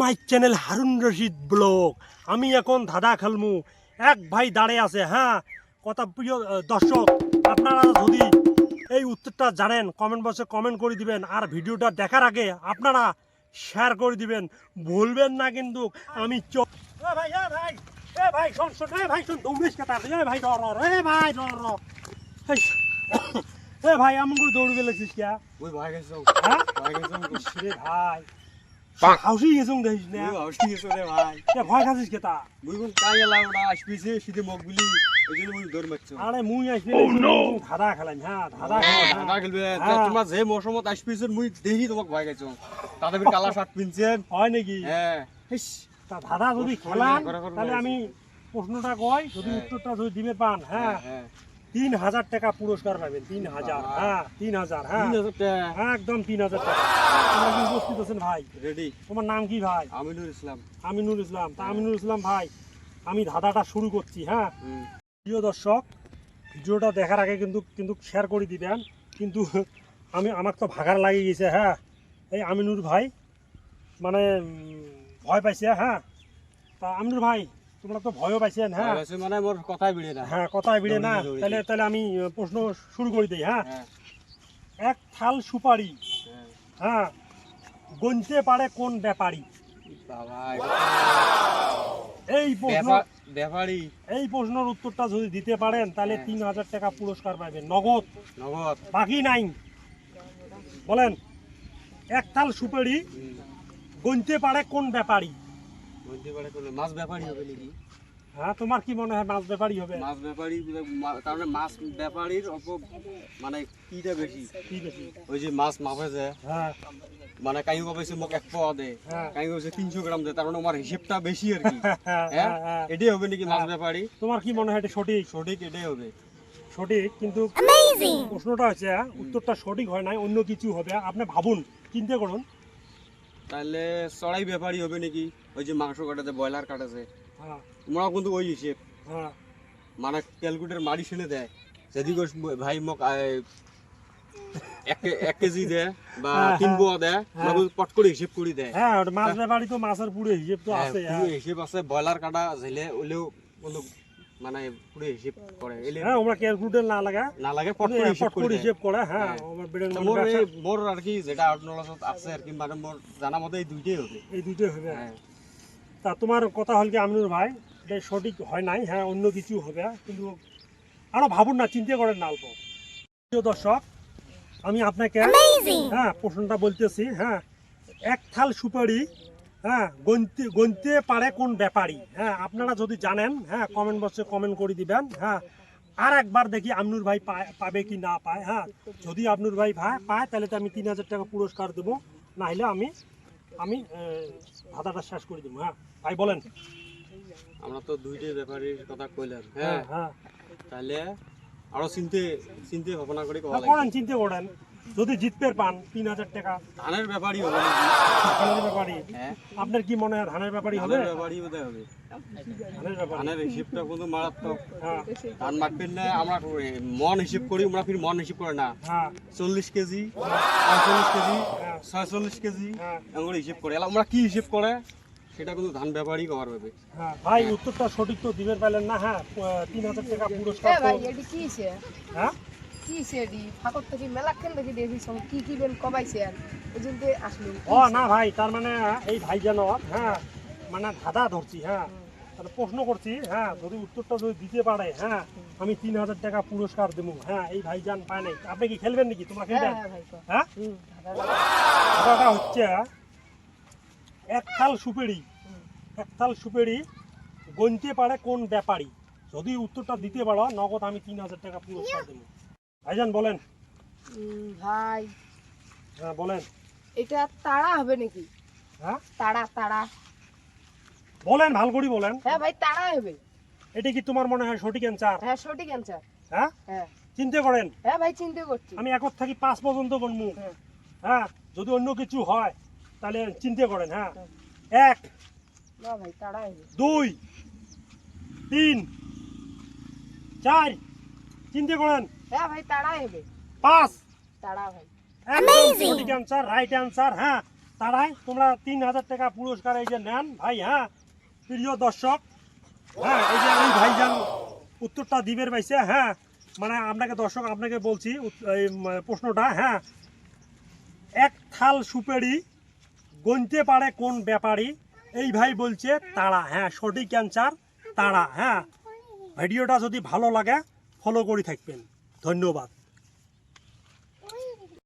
My channel Harun Rashid blog. আমি এখন ধাঁধা খেলমু। এক ভাই দাঁড়িয়ে আছে হ্যাঁ? কথা প্রিয় দর্শক আপনারা যদি এই উত্তরটা জানেন কমেন্ট বক্সে কমেন্ট করে দিবেন। আর ভিডিওটা দেখার আগে আপনারা শেয়ার করে দিবেন। ভুলবেন না কিন্তু আমি চ এ ভাই ভাই এ ভাই শোন শোন এ ভাই শোন দৌড়িস কে তাড়াতাড়ি এ ভাই ডর ডর এ ভাই ডর এ ভাই এমন দৌড়বে লাগছিস কে? ওই ভাই গেছো হ্যাঁ? ভাই গেছো রে ভাই। হাউসি গেছো দেখিস না হাউসি গেছো রে ভাই এ ভয় খাচ্ছিস কে তা মুই কোন কাই এলা ওটা আসবিছে সিধে মুখ গুলি ওই জন্য মুই দৌড় মারছো আরে মুই আসবি ধাঁধা খেলাম হ্যাঁ ধাঁধা খেলাম দাদা খেলবে। তোমার যে মৌসুমত আসবিছে মুই দেখি তোমাক ভয় গেছো তাতে ফির কালা শার্ট পিনছেন হয় নাকি হ্যাঁ ইস, তা ধাঁধা যদি খেলাম তাহলে আমি প্রশ্নটা কই যদি। উত্তরটা যদি দিবে পান হ্যাঁ হ্যাঁ তিন হাজার টাকা পুরস্কার পাবেন তিন হাজার হ্যাঁ তিন হাজার হ্যাঁ হ্যাঁ একদম তিন হাজার টাকা কি উপস্থিত আছেন ভাই? রেডি তোমার নাম কি ভাই? আমিনুল ইসলাম। আমিনুল ইসলাম। তা আমিনুল ইসলাম ভাই আমি ধাঁধাটা শুরু করছি হ্যাঁ? প্রিয় দর্শক ভিডিওটা দেখার আগে কিন্তু কিন্তু শেয়ার করে দিবেন। কিন্তু আমি আমার তো ভাগার লাগিয়ে গেছে হ্যাঁ? এই আমিনুর ভাই মানে ভয় পাইছে হ্যাঁ? তা আমিনুর ভাই তোমরা তো ভয়ও পাইছেন হ্যাঁ মানে মোর কথাই বিড়ে না। হ্যাঁ কথায় বিড়ে না। তাহলে তাহলে আমি প্রশ্ন শুরু করে দিই হ্যাঁ? হ্যাঁ। এক থাল সুপারি হ্যাঁ। গনতে পারে কোন ব্যাপারী? এই প্রশ্ন ব্যাপারী। এই প্রশ্নের উত্তরটা যদি দিতে পারেন তাহলে হ্যাঁ। তিন হাজার টাকা পুরস্কার পাবেন নগদ। নগদ। বাকি নাই। বলেন এক থাল সুপারি। গনতে পারে কোন ব্যাপারী? বলতে পারে মাছ ব্যাপারী হবে নাকি? হ্যাঁ তোমার কি মনে হয় মাছ ব্যাপারী হবে? মাছ তার মানে মাছ ব্যাপারীর অল্প মানে কিটা বেশি? কি বেশি? ওই যে মাছ মাপে যে? হ্যাঁ। মানে কাই মোক এক পোয়া দে। হ্যাঁ। কাই তিনশো গ্রাম দে তার মানে আমার হিসেবটা বেশি আর কি। হ্যাঁ। এটাই হবে নাকি মাছ ব্যাপারী? তোমার কি মনে হয় এটা সঠিক? সঠিক এটাই হবে। সঠিক কিন্তু প্রশ্নটা হচ্ছে উত্তরটা সঠিক হয় নাই অন্য কিছু হবে। আপনি ভাবুন চিন্তা করুন। তাহলে চড়াই ব্যাপারী হবে নাকি? ওই যে মাংস কাটাছে ব্রয়লার কাটাছে হ্যাঁ। তোমরা কিন্তু ওই হিসেব। হ্যাঁ। মানে ক্যালকুলেটার মারি শুনে দেয়। যদি ভাই মোক এক কেজি দে বা হ্যাঁ, তিন। পোয়া দে হ্যাঁ। পট করে হিসেব করে দেয়। হ্যাঁ মাছ ব্যাপারী তো মাছের পুরো হিসেব তো আছে। হিসেব আছে ব্রয়লার কাটা ঝেলে মানে পুরো হিসেব করে এলে হ্যাঁ ওরা ক্যালকুলেটর না লাগা। না লাগে পট করে হিসেব করে করে করে হ্যাঁ হ্যাঁ। আমার ব্রেন মোর এই মোর আর কি যেটা আউট নলেজ আছে আর কি মানে মোর জানা মতে এই দুইটাই হবে এই দুটোই হবে। হ্যাঁ। তা তোমার কথা হল কি আমিনুর ভাই এটা সঠিক হয় নাই হ্যাঁ অন্য কিছু হবে কিন্তু আরও ভাবুন না চিন্তা করেন না অল্প। প্রিয় দর্শক আমি আপনাকে হ্যাঁ প্রশ্নটা বলতেছি হ্যাঁ এক থাল সুপারি হ্যাঁ গনতে গনতে পারে কোন ব্যাপারী হ্যাঁ আপনারা যদি জানেন হ্যাঁ কমেন্ট বক্সে কমেন্ট করে দিবেন হ্যাঁ আর একবার দেখি আমনুর ভাই পাবে কি না পায় হ্যাঁ যদি আমনুর ভাই ভাই পায় তাহলে তো আমি তিন হাজার টাকা পুরস্কার দেবো না হলে আমি আমি ভাতাটা শেষ করে দেবো হ্যাঁ। ভাই বলেন। আমরা তো দুইটাই ব্যাপারীর কথা কইলাম হ্যাঁ। হ্যাঁ হ্যাঁ। তাহলে আরও চিন্তে চিন্তে ভাবনা করে হ্যাঁ, করেন চিন্তা করেন। যদি জিততে পান তিন হাজার টাকা ধানের ব্যাপারই হবে। ধানের ব্যাপারী হ্যাঁ। আপনার কি মনে হয় ধানের ব্যাপারী হবে? ধানের ব্যাপারই বোধহয় হবে। ধানের ব্যাপারী ধানের হিসেবটা কিন্তু মারাত্মক। হ্যাঁ। ধান মাপবেন না আমরা মন হিসেব করি আমরা ফির মন হিসেব করে না। হ্যাঁ। চল্লিশ কেজি পঁয়তাল্লিশ কেজি। ছয়চল্লিশ কেজি হ্যাঁ। এমন হিসেব করে। আমরা কি হিসেব করে? সেটা কিন্তু ধান ব্যাপারই কভার হ্যাঁ। ভাই উত্তরটা সঠিক তো দিবেন পাইলেন না? হ্যাঁ তিন হাজার টাকা পুরস্কার হ্যাঁ? কি ফাঁকর থেকে দেখি দেখি সব কি কি বেন কবাইছে আর? এই জন্য আসলো ও না ভাই তার মানে এই ভাই যেন হ্যাঁ মানে ধাঁধা ধরছি হ্যাঁ। তাহলে প্রশ্ন করছি হ্যাঁ যদি উত্তরটা যদি দিতে পারে হ্যাঁ আমি তিন হাজার টাকা পুরস্কার দেবো হ্যাঁ এই ভাইজান পায় নাই। আপনি কি খেলবেন নাকি? তোমরা হ্যাঁ খেলবেন হ্যাঁ। হ্যাঁ ধাঁধাটা হচ্ছে এক থাল সুপেরি এক থাল সুপেরি গনতে পারে কোন ব্যাপারী? যদি উত্তরটা দিতে পারো নগদ আমি তিন হাজার টাকা পুরস্কার দেবো। ভাইজান বলেন। ভাই। হ্যাঁ বলেন। এটা তাড়া হবে নাকি? হ্যাঁ? তাড়া তাড়া। বলেন ভালো করে বলেন। হ্যাঁ ভাই তাড়া হবে। এটা কি তোমার মনে হয় সঠিক অ্যান্সার হ্যাঁ সঠিক অ্যান্সার হ্যাঁ? হ্যাঁ। চিন্তা করেন? হ্যাঁ ভাই চিন্তা করছি। আমি একর থাকি পাঁচ পর্যন্ত গণমু হ্যাঁ। হ্যাঁ যদি অন্য কিছু হয় তাহলে চিন্তা করেন হ্যাঁ। হ্যাঁ। এক না ভাই তাড়া হবে। দুই তিন চার। চিন্তা করেন? হ্যাঁ ভাই তাড়া হবে। পাঁচ তাড়া ভাই। সঠিক অ্যান্সার রাইট অ্যান্সার হ্যাঁ। তারাই তোমরা তিন হাজার টাকা পুরস্কার এই যে নেন ভাই হ্যাঁ। প্রিয় দর্শক হ্যাঁ এই যে ভাইজান উত্তরটা দিবের পাইছে হ্যাঁ। মানে আপনাকে দর্শক আপনাকে বলছি প্রশ্নটা হ্যাঁ। এক থাল সুপেরি গনতে পারে কোন ব্যাপারী? এই ভাই বলছে তারা হ্যাঁ সঠিক অ্যান্সার তারা হ্যাঁ। ভিডিওটা যদি ভালো লাগে ফলো করে থাকবেন। ধন্যবাদ।